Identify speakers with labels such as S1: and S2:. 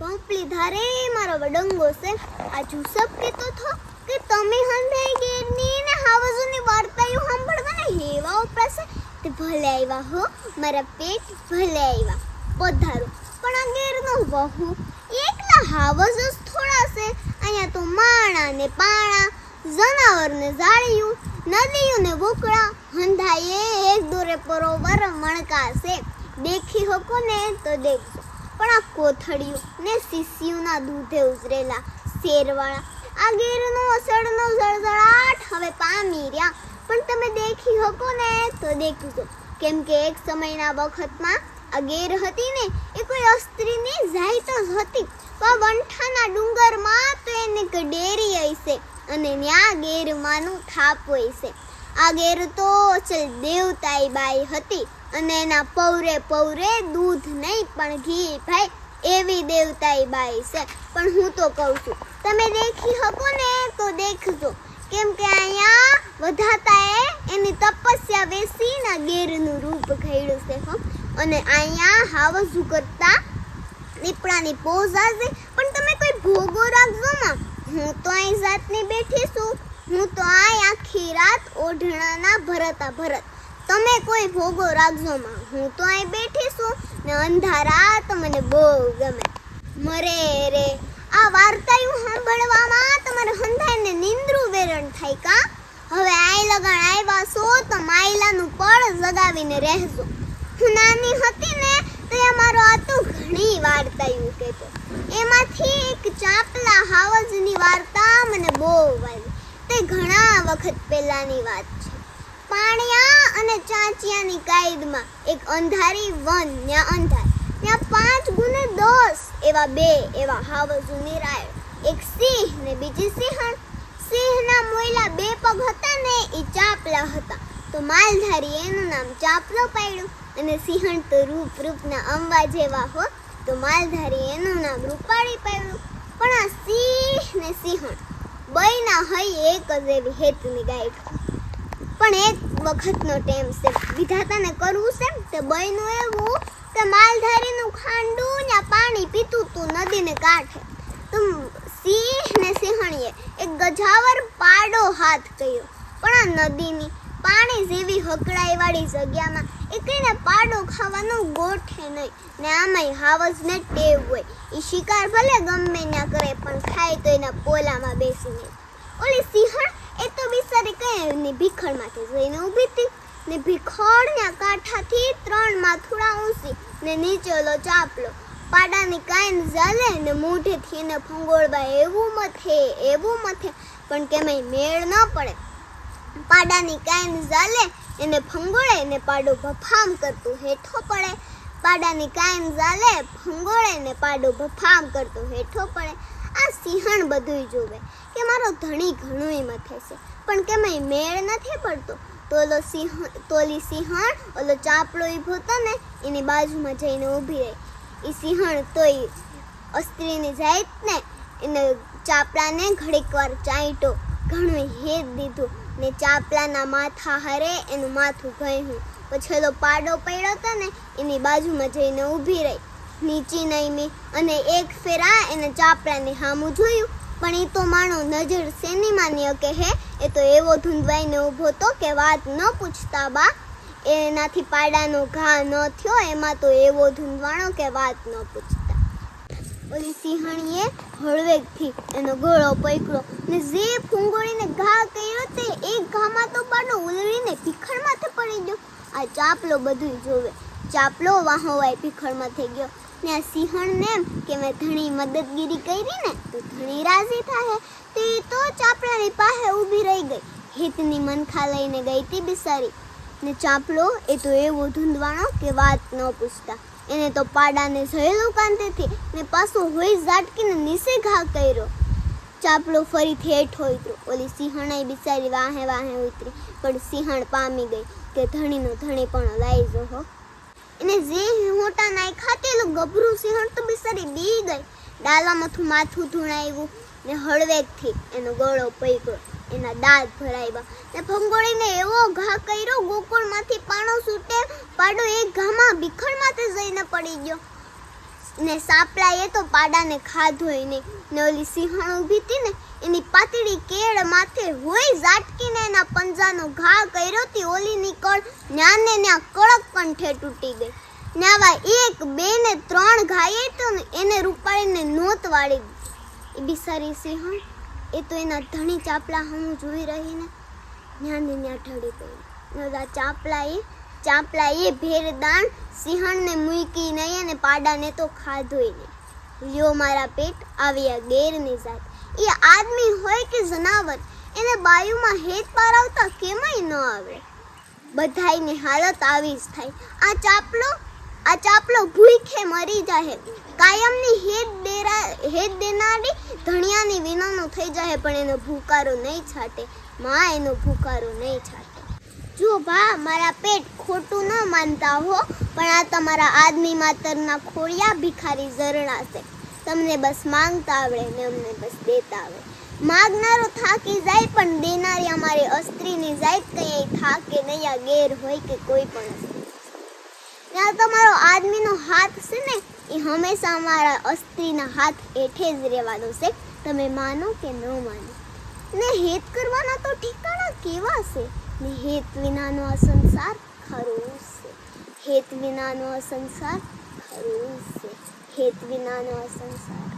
S1: પંપલી ધારે મારો વડંગો છે. આ જુસબ કેતો થો કે તમે હંધાઈ ગીરની ને હાવજોની વાર્તાઓ સાંભળવાના હેવા ઉપરાશે તે ભલે આવ્યા હો, મારા પેટ ભલે આવ્યા પધારો. પણ આ ગેરનો વહુ એકલા હાવજ જ થોડા છે. અહીંયા તો માણા ને પાણા, જનાવર ને જાળિયું ને બોકડા હંધાઈએ એક દોરે પરોવર મણકાશે દેખી હકો ને તો દેખજો. પણ આ કોથળિયું ને શિષ્યુના દૂધે ઉતરેલા શેરવાળા. આ ગીરનો અસળનો ઝળઝળાટ હવે પામી રહ્યા. પણ તમે દેખી શકો ને? તો દેખજો કેમ કે એક સમયના વખતમાં આ ગેર હતી ને, એ કોઈ અસ્ત્રીની જાયતો જ હતી. પણ વંઠાના ડુંગરમાં તો એને ડેરી હશે અને ત્યાં ગેરમાંનું થાપ હોય છે. આ ગેર તો અસલ દેવતાઈ બાઈ હતી અને એના પૌરે પૌરે દૂધ નહીં, પણ ઘી ભાઈ એવી દેવતાઈ બાઈ છે. પણ હું તો કહું છું, તમે દેખી શકો ને તો દેખજો. કેમ કે અહીંયા વધાતાએ એની તપસ્યા વેસીના ગેરનું રૂપ ઘડ્યું છે, હો. અને અહીંયા હાવસુ કરતા દીપડાની પોઝ આવશે. પણ તમે કોઈ ભોગો રાખજો ને હું તો અહીં જાતની બેઠી છું. હું તો આ આખી રાત ઓઢણાના ભરતા ભરત. તમે કોઈ ભોગો રાખજો માં. હું તો અહીં બેઠી છું ને અંધારા તો મને બહુ ગમે. મરે રે. આ વાર્તાયું સાંભળવામાં તમારે હંધાઈને નિંદ્રું વેરણ થાય કા? હવે આઈ લગાણ આવ્યા છો તો માયલાનું પળ જગાવીને રહેજો. હું નાની હતી ને તો એ મારો તો ઘણી વાર્તાયું કહેતો. એમાંથી એક ચાપલા હાવજની વાર્તા મને બહુ વાલી તે ઘણા વખત પહેલાની વાત છે. પાણિયા અને ચાંચિયાની કાયદમાં એક અંધારી વન, ત્યાં અંધાર, ત્યાં પાંચ ગુને દસ, એવા બે, એવા હાવજુ નિરાય એક સિંહ ને બીજી સિંહણ. સિંહના મોયલા બે પગ હતા ને એ ચાપલા હતા. તો માલધારી એનું નામ ચાપલો પાડ્યું અને સિંહણ તો રૂપ, રૂપના અંબા જેવા હો તો માલધારી એનું નામ રૂપાળી પાડ્યું. પણ આ સિંહ ને સિંહણ બયના હઈ એક જ એવી હેતની ગાઈડ પણ એક વખતનો ટેમ છે. વિધાતાને કરવું છે તે બયનું એવું કે માલધારીનું ખાંડું ને પાણી પીતું તું નદીને કાંઠે. તો સિંહ ને સિંહણીએ એક ગજાવર પાડો હાથ કર્યો. પણ આ નદીની પાણી જેવી હકડાઈવાળી જગ્યામાં એકને પાડો ખાવાનો ગોઠે નહીં. ને આમાંય હાવજને ટેવ હોય. એ શિકાર ભલે ગમે ના કરે, પણ ખાય તો એના પોલામાં બેસીને. ઓલી સિંહણ એ તો બિચારી કઈ એની ભીખડમાંથી જઈને ઊભી હતી. ને ભીખોડના કાંઠાથી ત્રણ માથુડા ઊંચી ને નીચે ઓલો ચાપલો. પાડાની કાઈન ઝાલે ને મોઢેથી એને ફંગોળવા એવું મથે એવું મથે. પણ કેમેય મેળ ન પડે. પાડાની કાયમ ઝાલે, એને ફંગોળે ને પાડો ભફામ કરતું હેઠો પડે. પાડાની કાયમ ઝાલે ફંગોળે ને પાડો ભફામ કરતું હેઠો પડે. આ સિંહણ બધુંય જોવે કે મારો ધણી ઘણુંય મથે છે પણ કેમય મેળ નથી પડતો. તોલો સિંહ તોલી સિંહણ, ઓલો ચાપડો ઊભો હતો ને, એની બાજુમાં જઈને ઊભી રહી. એ સિંહણ તોય અસ્ત્રીની જાત ને એને ચાપડાને ઘડીક વાર ચાંટ્યો ઘણું હેત દીધું. ને ચાપલાના માથા હારે, એનું માથું ગયું પછી ઓલો પાડો પડ્યો હતો ને, એની બાજુમાં જઈને ઊભી રહી. નીચી નઈમી અને એક ફેરા એને ચાપડાને હામું જોયું. પણ એ તો માણો નજર શેની માન્ય હે, એ તો એવો ધૂંધવાઈને ઊભો તો કે વાત ન પૂછતા બા. એનાથી પાડાનો ઘા ન થયો, એમાં તો એવો ધૂંધવાણો કે વાત ન પૂછતા. ઓલી સિંહણીએ હળવેકથી એનો ગળો પકડ્યો ને જે ફૂંગોળીને ઘા કર્યો તે એક ઘામાં તો પાડો ઉલળીને ભીખડ માથે પડી ગયો આ ચાપલો બધું જોવે. ચાપલો વાહોવાય ભીખડમાં થઈ ગયો. ને આ સિંહણને એમ કે મેં ધણી મદદગીરી કરી ને તો ધણી રાજી થાય તે તો ચાપડાની પાસે ઊભી રહી ગઈ. હિતની મનખા લઈને ગઈ હતી બિસારી. ને ચાપલો એ તો એવો ધૂંધવાણો કે વાત ન પૂછતા. એને તો પાડાને ઝેલું કાંતેથી ને પાછો હોઈ ઝાટકીને નીચે ઘા કર્યો. ચાપલો ફરીથી હેઠ હોય ઓલી સિંહણાઈ બિચારી વાહે વાહે ઉતરી, પણ સિંહણ પામી ગઈ. કે ધણીનો ધણી પણ લાઈ જો હો એને જે હોટા નાખ્યા ખાતેલું ગભરું સિંહણ તો બિચારી બી ગઈ. ડાલામાંથી માથું ધૂણાવ્યું ને હળવેકથી એનો ગળો પૈકળો. એના દાંત ભરાવ્યા ને ભંગોળીને એવો ઘા કર્યો, ગોકુળમાંથી પાણો છૂટે, પાડો એ ઘામાં ભીખડમાંથી જઈને પડી ગયો. ને સાપલાએ તો પાડાને ખાધો નહીં ને. ઓલી સિંહણ ઊભી હતી ને, એની પાતળી કેળ માથે હોય ઝાટકીને એના પંજાનો ઘા કર્યો તી ઓલી નીકળ ન્યા ને ન્યા કડક કંઠે તૂટી ગઈ. ને આવા એક, બે ને ત્રણ ઘાયે તો એને રૂપાળીને નોત વાળી એ બિસારી સિંહણ, એ તો એના ધણી ચાપલા હું જોઈ રહીને ન્યા ને ન્યા ઢળી ઓલા ચાપલાએ ચાપલાએ ભેરદાણ સિંહણને મૂકી નહીં અને પાડાને તો ખાધોય નહીં. લ્યો મારા પેટ આવ્યા ગેરની જાત. એ આદમી હોય કે જનાવર, એને બાયુમાં હેત પાર આવતા કેમય ન આવે. બધાયની હાલત આવી જ થાય. આ ચાપલો આ ચાપલો ભૂખે મરી જાહે. કાયમની હેત દેરા, હેત દેનારી ધણિયાની વિનાનો થઈ જાહે, પણ એનો ભૂકારો નહીં છાટે. માં એનો ભૂકારો નહીં છાટે. જો ભા મારા પેટ ખોટું ન માનતા હો, પણ આ તમારા આદમી માતરના ખોડિયા ભિખારી ઝરણા છે. તમને બસ માંગતા આવડે ને અમને બસ દેતા આવડે. માગનારો થાકી જાય, પણ દેનારી અમારી અસ્ત્રીની જાય કંઈ થાકે નહીં, આ ગેર હોય કે કોઈ પણ ત્યાં તમારો આદમીનો હાથ છે ને, એ હંમેશા અમારા અસ્ત્રીના હાથ હેઠે જ રહેવાનો છે. તમે માનો કે ન માનો. ને હેત કરવાના તો ઠેકાણા કેવા છે? ને હેત વિનાનો આ સંસાર ખરું છે. હેત વિનાનો આ સંસાર ખરું છે. હેત વિનાનો આ સંસાર